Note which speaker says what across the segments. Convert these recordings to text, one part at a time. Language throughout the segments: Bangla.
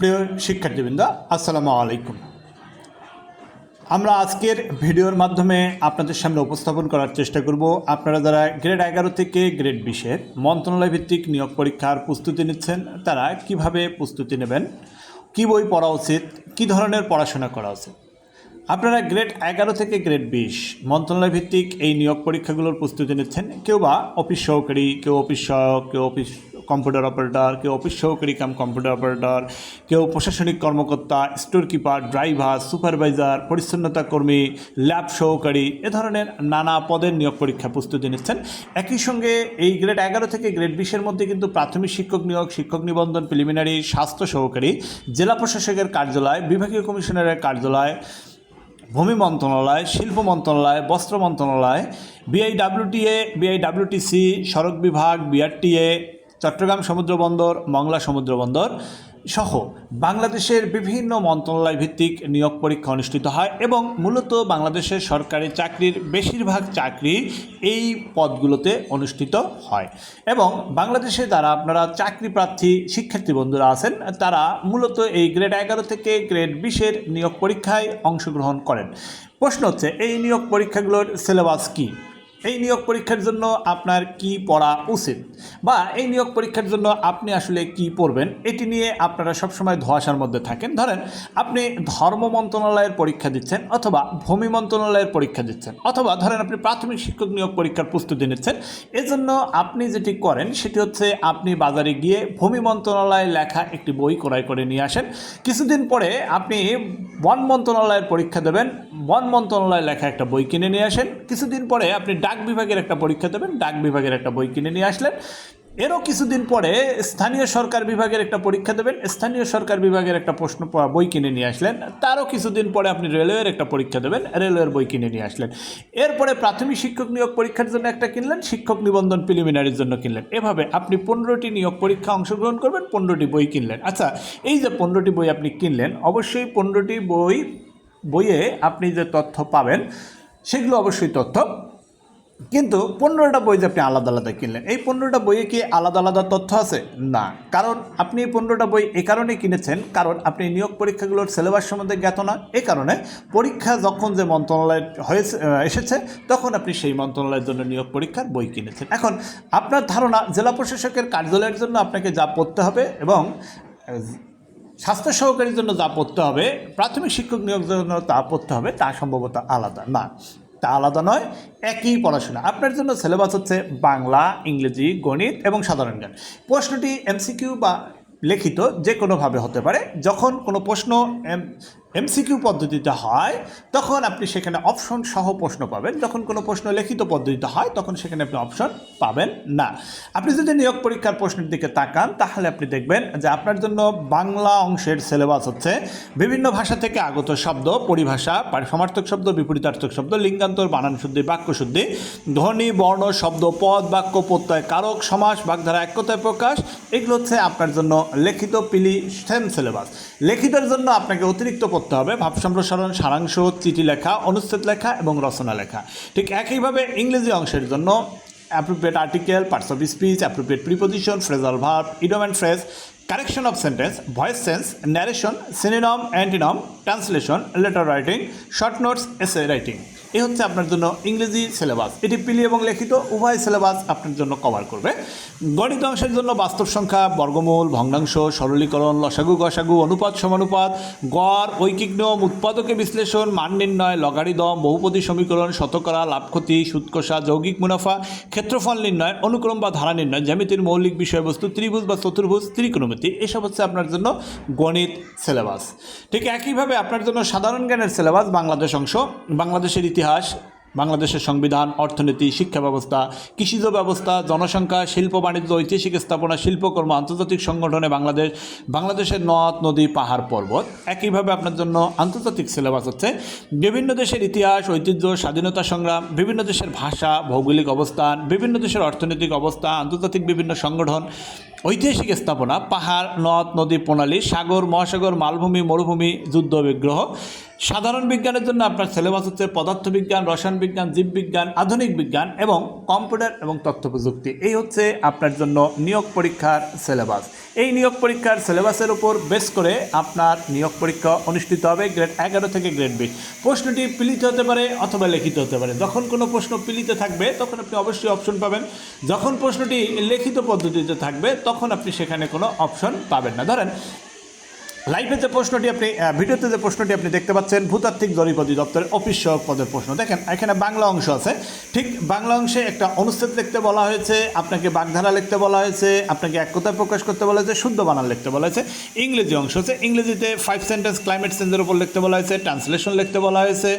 Speaker 1: প্রিয় শিক্ষার্থীবৃন্দ, আসসালামু আলাইকুম। আমরা আজকের ভিডিওর মাধ্যমে আপনাদের সামনে উপস্থাপন করার চেষ্টা করব। আপনারা যারা গ্রেড এগারো থেকে গ্রেড বিশের মন্ত্রণালয় ভিত্তিক নিয়োগ পরীক্ষার প্রস্তুতি নিচ্ছেন, তারা কীভাবে প্রস্তুতি নেবেন, কী বই পড়া উচিত, কী ধরনের পড়াশোনা করা উচিত? আপনারা গ্রেড এগারো থেকে গ্রেড বিশ মন্ত্রণালয় ভিত্তিক এই নিয়োগ পরীক্ষাগুলোর প্রস্তুতি নিচ্ছেন। কেউ বা অফিস সহকারী, কেউ অফিস সহায়ক, কেউ অফিস কম্পিউটার অপারেটর কেউ অফিস সহকারী কাম কম্পিউটার অপারেটর কেউ প্রশাসনিক কর্মকর্তা স্টোর কিপার ড্রাইভার সুপারভাইজার পরিচ্ছন্নতা কর্মী ল্যাব সহকারী, এ ধরনের নানা পদের নিয়োগ পরীক্ষা প্রস্তুতি নিচ্ছেন। একই সঙ্গে এই গ্রেড এগারো থেকে গ্রেড বিশের মধ্যে কিন্তু প্রাথমিক শিক্ষক নিয়োগ, শিক্ষক নিবন্ধন প্রিলিমিনারি স্বাস্থ্য সহকারী, জেলা প্রশাসকের কার্যালয়, বিভাগীয় কমিশনারের কার্যালয়, ভূমি মন্ত্রণালয়, শিল্প মন্ত্রণালয়, বস্ত্র মন্ত্রণালয় বিআইডাব্লিউটিএ বিআইডাব্লিউটিসি সড়ক বিভাগ বিআরটিএ চট্টগ্রাম সমুদ্র বন্দর, মংলা সমুদ্র বন্দর সহ বাংলাদেশের বিভিন্ন মন্ত্রণালয় ভিত্তিক নিয়োগ পরীক্ষা অনুষ্ঠিত হয় এবং মূলত বাংলাদেশের সরকারি চাকরির বেশিরভাগ চাকরি এই পদগুলোতে অনুষ্ঠিত হয়। এবং বাংলাদেশে যারা আপনারা চাকরি প্রার্থী, শিক্ষার্থী বন্ধুরা আছেন, তারা মূলত এই গ্রেড এগারো থেকে গ্রেড বিশের নিয়োগ পরীক্ষায় অংশগ্রহণ করেন। প্রশ্ন হচ্ছে, এই নিয়োগ পরীক্ষাগুলোর সিলেবাস কী? এই নিয়োগ পরীক্ষার জন্য আপনার কি পড়া উচিত? বা এই নিয়োগ পরীক্ষার জন্য আপনি আসলে কি পড়বেন? এটি নিয়ে আপনারা সবসময় ধোয়াশার মধ্যে থাকেন। ধরেন, আপনি ধর্ম মন্ত্রণালয়ের পরীক্ষা দিচ্ছেন অথবা ভূমি মন্ত্রণালয়ের পরীক্ষা দিচ্ছেন অথবা ধরেন, আপনি প্রাথমিক শিক্ষক নিয়োগ পরীক্ষার প্রস্তুতি নিচ্ছেন। এজন্য আপনি যেটি করেন সেটি হচ্ছে আপনি বাজারে গিয়ে ভূমি মন্ত্রণালয়ে লেখা একটি বই ক্রয় করে নিয়ে আসেন। কিছুদিন পরে আপনি বন মন্ত্রণালয়ের পরীক্ষা দেবেন। বন মন্ত্রণালয়ে লেখা একটা বই কিনে নিয়ে আসেন। কিছুদিন পরে আপনি ডাক বিভাগের একটা পরীক্ষা দেবেন, ডাক বিভাগের একটা বই কিনে নিয়ে আসলেন। এরও কিছুদিন পরে স্থানীয় সরকার বিভাগের একটা পরীক্ষা দেবেন, স্থানীয় সরকার বিভাগের একটা প্রশ্ন বই কিনে নিয়ে আসলেন। তারও কিছুদিন পরে আপনি রেলওয়ের একটা পরীক্ষা দেবেন, রেলওয়ের বই কিনে নিয়ে আসলেন। এরপরে প্রাথমিক শিক্ষক নিয়োগ পরীক্ষার জন্য একটা কিনলেন, শিক্ষক নিবন্ধন প্রিলিমিনারির জন্য কিনলেন। এভাবে আপনি পনেরোটি নিয়োগ পরীক্ষা অংশগ্রহণ করবেন, পনেরোটি বই কিনলেন। আচ্ছা এই যে পনেরোটি বই আপনি কিনলেন, অবশ্যই পনেরোটি বই, বইয়ে আপনি যে তথ্য পাবেন, সেগুলো অবশ্যই তথ্য। কিন্তু পনেরোটা বই যে আপনি আলাদা আলাদা কিনলেন, এই পনেরোটা বইয়ে কি আলাদা আলাদা তথ্য আছে? না। কারণ আপনি এই পনেরোটা বই এ কারণেই কিনেছেন, কারণ আপনি নিয়োগ পরীক্ষাগুলোর সিলেবাস সম্বন্ধে জ্ঞাত না এই কারণে পরীক্ষা যখন যে মন্ত্রণালয় হয়েছে এসেছে, তখন আপনি সেই মন্ত্রণালয়ের জন্য নিয়োগ পরীক্ষার বই কিনেছেন। এখন, আপনার ধারণা জেলা প্রশাসকের কার্যালয়ের জন্য আপনাকে যা পড়তে হবে এবং স্বাস্থ্য সহকারীর জন্য যা পড়তে হবে, প্রাথমিক শিক্ষক নিয়োগের জন্য তা পড়তে হবে, তা সম্ভবত আলাদা। না। তা আলাদা নয়, একই পড়াশোনা। আপনার জন্য সিলেবাস হচ্ছে বাংলা, ইংরেজি, গণিত এবং সাধারণ জ্ঞান। প্রশ্নটি এমসিকিউ বা লিখিত যে কোনোভাবে হতে পারে। যখন কোনো প্রশ্ন এমসিকিউ পদ্ধতিতে হয়, তখন আপনি সেখানে অপশন সহ প্রশ্ন পাবেন। যখন কোনো প্রশ্ন লিখিত পদ্ধতিতে হয়, তখন সেখানে আপনি অপশন পাবেন না। আপনি যদি নিয়োগ পরীক্ষার প্রশ্নের দিকে তাকান, তাহলে আপনি দেখবেন যে আপনার জন্য বাংলা অংশের সিলেবাস হচ্ছে বিভিন্ন ভাষা থেকে আগত শব্দ, পরিভাষা পার- সমার্থক শব্দ, বিপরীতার্থক শব্দ, লিঙ্গান্তর বানান শুদ্ধি বাক্য শুদ্ধি ধ্বনি, বর্ণ, শব্দ, পদ, বাক্য, প্রত্যয়, কারক, সমাস, বাগধারা একতায় প্রকাশ, এগুলো হচ্ছে আপনার জন্য লিখিত পিলি সেম সিলেবাস লিখিতের জন্য আপনাকে অতিরিক্ত পড়তে হবে। ভাব সম্প্রসারণ, সারাংশ, চিঠি লেখা, অনুচ্ছেদ লেখা এবং রচনা লেখা। ঠিক একইভাবে ইংরেজি অংশের জন্য appropriate article parts of speech appropriate preposition phrasal verb idiom and phrase correction of sentence voice sense narration synonym antonym translation letter writing short notes essay writing এই হচ্ছে আপনার জন্য ইংরেজি সিলেবাস এটি পিলি এবং লিখিত, উভয় সিলেবাস আপনার জন্য কভার করবে। গণিত অংশের জন্য বাস্তব সংখ্যা, বর্গমূল, ভগ্নাংশ, সরলীকরণ, লসাগু, গসাগু, অনুপাত, সমানুপাত, গড় ঐকিক নিয়ম উৎপাদকে বিশ্লেষণ, মান নির্ণয়, লগারিদম, বহুপদী সমীকরণ, শতকরা লাভ ক্ষতি সুৎকষা, যৌগিক মুনাফা, ক্ষেত্রফল নির্ণয়, অনুক্রম বা ধারা নির্ণয়, জ্যামিতির মৌলিক বিষয়বস্তু, ত্রিভুজ বা চতুর্ভুজ, ত্রিকোণমিতি, এসব হচ্ছে আপনার জন্য গণিত সিলেবাস ঠিক একইভাবে আপনার জন্য সাধারণ জ্ঞানের সিলেবাস বাংলাদেশ অংশ। বাংলাদেশের ইতিহাস বাংলাদেশের সংবিধান, অর্থনীতি, শিক্ষা ব্যবস্থা, কৃষিজ ব্যবস্থা, জনসংখ্যা, শিল্প বাণিজ্য, ঐতিহাসিক স্থাপনা, শিল্পকর্ম, আন্তর্জাতিক সংগঠনে বাংলাদেশ, বাংলাদেশের নদ, নদী, পাহাড়, পর্বত। একইভাবে আপনার জন্য আন্তর্জাতিক সিলেবাস হচ্ছে বিভিন্ন দেশের ইতিহাস, ঐতিহ্য, স্বাধীনতা সংগ্রাম, বিভিন্ন দেশের ভাষা, ভৌগোলিক অবস্থান, বিভিন্ন দেশের অর্থনৈতিক অবস্থা, আন্তর্জাতিক বিভিন্ন সংগঠন ঐতিহাসিক স্থাপনা, পাহাড়, নদ, নদী, প্রণালী, সাগর, মহাসাগর, মালভূমি, মরুভূমি, যুদ্ধ বিগ্রহ। সাধারণ বিজ্ঞানের জন্য আপনার সিলেবাস হচ্ছে পদার্থবিজ্ঞান, রসায়ন বিজ্ঞান জীববিজ্ঞান আধুনিক বিজ্ঞান এবং কম্পিউটার এবং তথ্য প্রযুক্তি। এই হচ্ছে আপনার জন্য নিয়োগ পরীক্ষার সিলেবাস। এই নিয়োগ পরীক্ষার সিলেবাসের উপর বেস করে আপনার নিয়োগ পরীক্ষা অনুষ্ঠিত হবে গ্রেড এগারো থেকে গ্রেড বিশ। প্রশ্নটি পিলিত হতে পারে অথবা লিখিত হতে পারে। যখন কোনো প্রশ্ন পিলিতে থাকবে, তখন আপনি অবশ্যই অপশন পাবেন। যখন প্রশ্নটি লিখিত পদ্ধতিতে থাকবে তখন আপনি সেখানে কোনো অপশন পাবেন না। ধরেন লাইভে যে প্রশ্নটি আপনি ভিডিওতে যে প্রশ্নটি আপনি দেখতে পাচ্ছেন, ভূতাত্ত্বিক জরিপ অধিদপ্তরের অফিস সহায়ক পদের প্রশ্ন। দেখেন, এখানে বাংলা অংশ আছে। ঠিক বাংলা অংশে একটা অনুচ্ছেদ লিখতে বলা হয়েছে, আপনাকে বাগধারা লিখতে বলা হয়েছে, আপনাকে এক কথায় প্রকাশ করতে বলা হয়েছে, শুদ্ধ বানান লিখতে বলা হয়েছে। ইংরেজি অংশ আছে। ইংরেজিতে ফাইভ সেন্টেন্স ক্লাইমেট চেঞ্জের উপর লিখতে বলা হয়েছে ট্রান্সলেশন লিখতে বলা হয়েছে,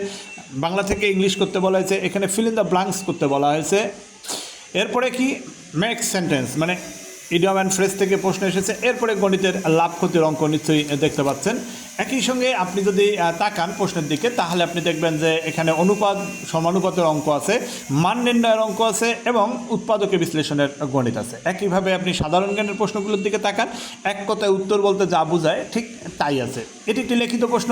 Speaker 1: বাংলা থেকে ইংলিশ করতে বলা হয়েছে, এখানে ফিল ইন দ্য ব্লাঙ্কস করতে বলা হয়েছে। এরপরে কি? মেক সেন্টেন্স মানে ইডিয়াম অ্যান্ড ফ্রেস থেকে প্রশ্ন এসেছে। এরপরে গণিতের লাভ ক্ষতির অঙ্ক নিশ্চয়ই দেখতে পাচ্ছেন। একই সঙ্গে আপনি যদি তাকান প্রশ্নের দিকে, তাহলে আপনি দেখবেন যে এখানে অনুপাত, সমানুপাতের অঙ্ক আছে, মান নির্ণয়ের অঙ্ক আছে এবং উৎপাদকে বিশ্লেষণের গণিত আছে। একইভাবে আপনি সাধারণ জ্ঞানের প্রশ্নগুলোর দিকে তাকান, এক কথায় উত্তর বলতে যা বোঝায়, ঠিক তাই আছে। এটি একটি লিখিত প্রশ্ন,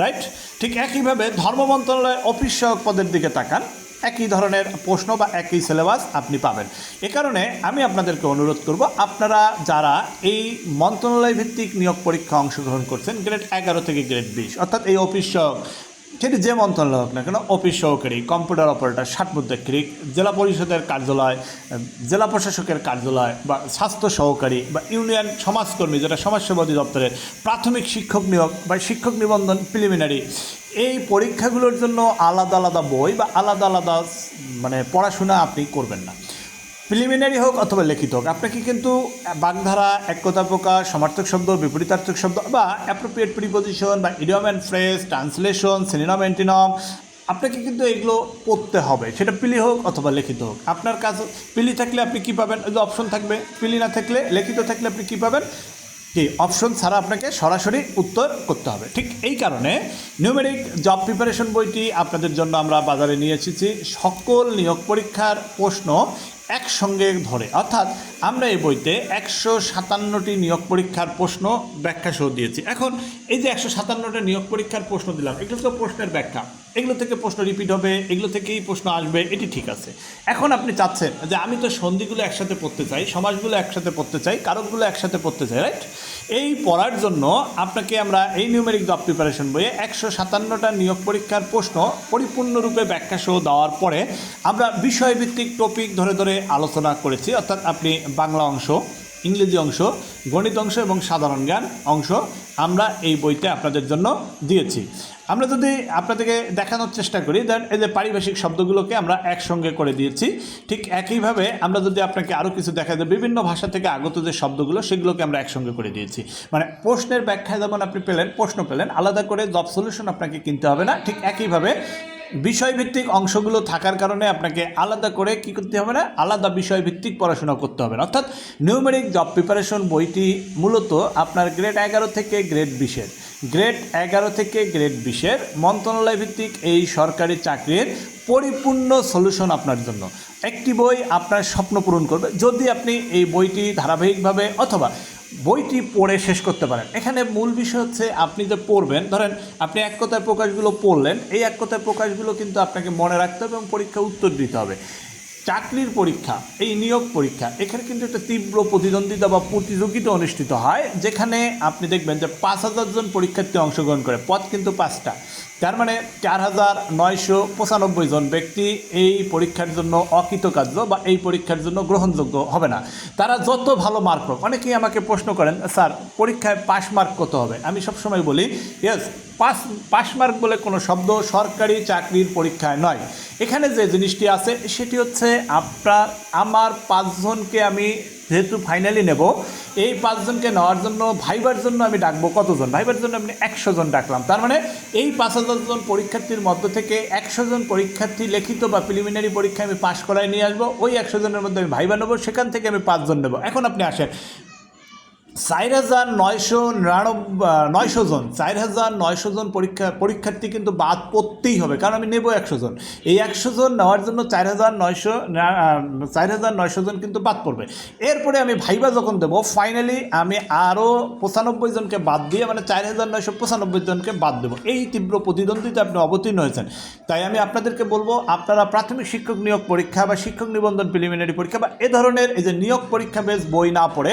Speaker 1: রাইট? ঠিক একইভাবে ধর্ম মন্ত্রণালয়ের অফিস সহায়ক পদের দিকে তাকান। একই ধরনের প্রশ্ন বা একই সিলেবাস আপনি পাবেন। এ কারণে আমি আপনাদেরকে অনুরোধ করব, আপনারা যারা এই মন্ত্রণালয় ভিত্তিক নিয়োগ পরীক্ষা অংশগ্রহণ করছেন গ্রেড এগারো থেকে গ্রেড বিশ, অর্থাৎ এই অফিস সেটি যে মন্ত্রণালয় হোক না কেন অফিস সহকারী কম্পিউটার অপারেটর ষাটমুদ্রাক্ষরিক জেলা পরিষদের কার্যালয়, জেলা প্রশাসকের কার্যালয় বা স্বাস্থ্য সহকারী বা ইউনিয়ন সমাজকর্মী, যেটা সমাজসেবা অধিদপ্তরের প্রাথমিক শিক্ষক নিয়োগ বা শিক্ষক নিবন্ধন প্রিলিমিনারি এই পরীক্ষাগুলোর জন্য আলাদা আলাদা বই বা আলাদা আলাদা মানে পড়াশোনা আপনি করবেন না। প্রিলিমিনারি হোক অথবা লিখিত হোক, আপনাকে কিন্তু বাগধারা একতা প্রকাশ, সমার্থক শব্দ, বিপরীতার্থক শব্দ বা অ্যাপ্রোপ্রিয়েট প্রিপোজিশন বা idiom and phrase translation synonym antonym আপনাকে কিন্তু এগুলো পড়তে হবে। সেটা পিলি হোক অথবা লিখিত হোক। আপনার কাজ পিলি থাকলে আপনি কী পাবেন? অপশন থাকবে। পিলি না থাকলে, লিখিত থাকলে আপনি কী পাবেন? কি অপশন ছাড়া আপনাকে সরাসরি উত্তর করতে হবে। ঠিক এই কারণে নিউমেরিক জব প্রিপারেশন বইটি আপনাদের জন্য আমরা বাজারে নিয়ে এসেছি। সকল নিয়োগ পরীক্ষার প্রশ্ন একসঙ্গে ধরে। অর্থাৎ আমরা এই বইতে একশো সাতান্নটি নিয়োগ পরীক্ষার প্রশ্ন ব্যাখ্যা সহ দিয়েছি। এখন এই যে একশো সাতান্নটা নিয়োগ পরীক্ষার প্রশ্ন দিলাম, এগুলো তো প্রশ্নের ব্যাখ্যা। এগুলো থেকে প্রশ্ন রিপিট হবে, এগুলো থেকেই প্রশ্ন আসবে, এটি ঠিক আছে। এখন আপনি চাচ্ছেন যে আমি তো সন্ধিগুলো একসাথে পড়তে চাই, সমাজগুলো একসাথে পড়তে চাই, কারকগুলো একসাথে পড়তে চাই রাইট এই পড়ার জন্য আপনাকে আমরা এই নিউমেরিক জব প্রিপারেশন বইয়ে একশো সাতান্নটা নিয়োগ পরীক্ষার প্রশ্ন পরিপূর্ণরূপে ব্যাখ্যা সহ দেওয়ার পরে আমরা বিষয়ভিত্তিক টপিক ধরে ধরে আলোচনা করেছি, অর্থাৎ আপনি বাংলা অংশ ইংরেজি অংশ, গণিত অংশ এবং সাধারণ জ্ঞান অংশ আমরা এই বইতে আপনাদের জন্য দিয়েছি। আমরা যদি আপনাদেরকে দেখানোর চেষ্টা করি দেন এই যে পারিভাষিক শব্দগুলোকে আমরা একসঙ্গে করে দিয়েছি, ঠিক একইভাবে আমরা যদি আপনাকে আরও কিছু দেখা যায় বিভিন্ন ভাষা থেকে আগত যে শব্দগুলো, সেগুলোকে আমরা একসঙ্গে করে দিয়েছি। মানে প্রশ্নের ব্যাখ্যা যেমন আপনি পেলেন, প্রশ্ন পেলেন, আলাদা করে জব সলিউশন আপনাকে কিনতে হবে না, ঠিক একইভাবে বিষয়ভিত্তিক অংশগুলো থাকার কারণে আপনাকে আলাদা করে কি করতে হবে না, আলাদা বিষয়ভিত্তিক পড়াশোনা করতে হবে না। অর্থাৎ নিউমেরিক জব প্রিপারেশন বইটি মূলত আপনার গ্রেড এগারো থেকে গ্রেড বিশের। গ্রেড এগারো থেকে গ্রেড বিশের মন্ত্রণালয় ভিত্তিক এই সরকারি চাকরির পরিপূর্ণ সলিউশন আপনার জন্য। একটি বই আপনার স্বপ্ন পূরণ করবে। যদি আপনি এই বইটি ধারাবাহিকভাবে অথবা বইটি পড়ে শেষ করতে পারেন। এখানে মূল বিষয় হচ্ছে আপনি যে পড়বেন, ধরেন আপনি এক কথায় প্রকাশগুলো পড়লেন, এই এক কথায় প্রকাশগুলো কিন্তু আপনাকে মনে রাখতে হবে এবং পরীক্ষা উত্তর দিতে হবে। চাকরির পরীক্ষা, এই নিয়োগ পরীক্ষা, এখানে কিন্তু একটা তীব্র প্রতিদ্বন্দ্বিতা বা প্রতিযোগিতা অনুষ্ঠিত হয়, যেখানে আপনি দেখবেন যে পাঁচ হাজার জন পরীক্ষার্থী অংশগ্রহণ করে, পদ কিন্তু পাঁচটা। তার মানে চার হাজার নয়শো পঁচানব্বই জন ব্যক্তি এই পরীক্ষার জন্য অকৃতকার্য বা এই পরীক্ষার জন্য গ্রহণযোগ্য হবে না। তারা যত ভালো মার্ক পাক অনেকেই আমাকে প্রশ্ন করেন, স্যার, পরীক্ষায় পাস মার্ক কত হবে? আমি সবসময় বলি ইয়েস পাস পাস মার্ক বলে কোনো শব্দ সরকারি চাকরির পরীক্ষায় নয়। এখানে যে জিনিসটি আছে, সেটি হচ্ছে আপনার, আমার পাঁচজনকে আমি যেহেতু ফাইনালি নেব, এই পাঁচজনকে নেওয়ার জন্য, ভাইবার জন্য আমি ডাকবো কতজন? ভাইবার জন্য আমি একশো জন ডাকলাম। তার মানে এই পাঁচ হাজার জন পরীক্ষার্থীর মধ্য থেকে একশো জন পরীক্ষার্থী লিখিত বা প্রিলিমিনারি পরীক্ষা আমি পাশ করায় নিয়ে আসব। ওই একশো জনের মধ্যে আমি ভাইবা নেব, সেখান থেকে আমি পাঁচজন নেব। এখন আপনি আসেন। চার হাজার নয়শো নিরানব্বই নয়শো জন, চার হাজার নয়শো জন পরীক্ষা পরীক্ষার্থী কিন্তু বাদ পড়তেই হবে, কারণ আমি নেব একশো জন। এই একশো জন নেওয়ার জন্য চার হাজার নয়শো চার হাজার নয়শো জন কিন্তু বাদ পড়বে। এরপরে আমি ভাইবা যখন দেবো ফাইনালি আমি আরও পঁচানব্বই জনকে বাদ দিয়ে মানে চার হাজার নয়শো পঁচানব্বই জনকে বাদ দেবো। এই তীব্র প্রতিদ্বন্দ্বিতা আপনি অবতীর্ণ হয়েছেন। তাই আমি আপনাদেরকে বলব, আপনারা প্রাথমিক শিক্ষক নিয়োগ পরীক্ষা বা শিক্ষক নিবন্ধন প্রিলিমিনারি পরীক্ষা বা এ ধরনের এই যে নিয়োগ পরীক্ষা বেশ বই না পড়ে,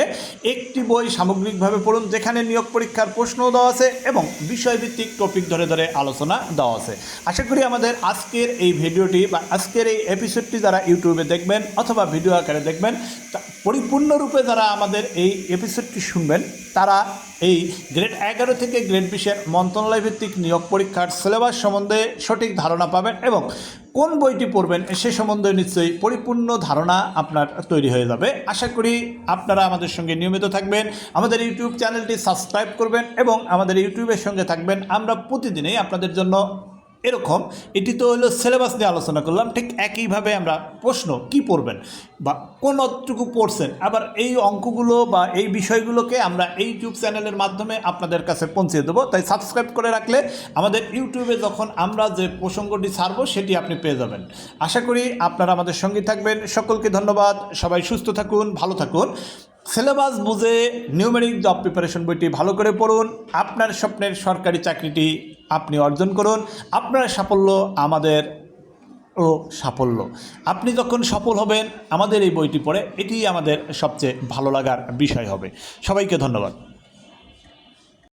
Speaker 1: একটি বই সামগ্রিকভাবে পড়ুন, যেখানে নিয়োগ পরীক্ষার প্রশ্নও দেওয়া আছে এবং বিষয়ভিত্তিক টপিক ধরে ধরে আলোচনা দেওয়া আছে। আশা করি আমাদের আজকের এই ভিডিওটি বা আজকের এই এপিসোডটি যারা ইউটিউবে দেখবেন অথবা ভিডিও আকারে দেখবেন পরিপূর্ণরূপে যারা আমাদের এই এপিসোডটি শুনবেন, তারা এই গ্রেড এগারো থেকে গ্রেড বিশের মন্ত্রণালয় ভিত্তিক নিয়োগ পরীক্ষার সিলেবাস সম্বন্ধে সঠিক ধারণা পাবেন এবং কোন বইটি পড়বেন সে সম্বন্ধে নিশ্চয়ই পরিপূর্ণ ধারণা আপনার তৈরি হয়ে যাবে। আশা করি আপনারা আমাদের সঙ্গে নিয়মিত থাকবেন, আমাদের ইউটিউব চ্যানেলটি সাবস্ক্রাইব করবেন এবং আমাদের ইউটিউবের সঙ্গে থাকবেন। আমরা প্রতিদিনই আপনাদের জন্য এরকম, এটি তো হলো সিলেবাস নিয়ে আলোচনা করলাম, ঠিক একইভাবে আমরা প্রশ্ন কি পড়বেন বা কোন অতটুকু পড়ছেন, আবার এই অঙ্কগুলো বা এই বিষয়গুলোকে আমরা এই ইউটিউব চ্যানেলের মাধ্যমে আপনাদের কাছে পৌঁছে দেবো, তাই সাবস্ক্রাইব করে রাখলে আমাদের ইউটিউবে যখন আমরা যে প্রসঙ্গটি ছাড়বো, সেটি আপনি পেয়ে যাবেন। আশা করি আপনারা আমাদের সঙ্গে থাকবেন। সকলকে ধন্যবাদ। সবাই সুস্থ থাকুন, ভালো থাকুন। সিলেবাস বুঝে নিউমেরিক জব প্রিপারেশন বইটি ভালো করে পড়ুন। আপনার স্বপ্নের সরকারি চাকরিটি আপনি অর্জন করুন। আপনার সাফল্য আমাদের ও সাফল্য। আপনি যখন সফল হবেন, আমাদের এই বইটি পড়ে এটি আমাদের সবচেয়ে ভালো লাগার বিষয় হবে। সবাইকে ধন্যবাদ।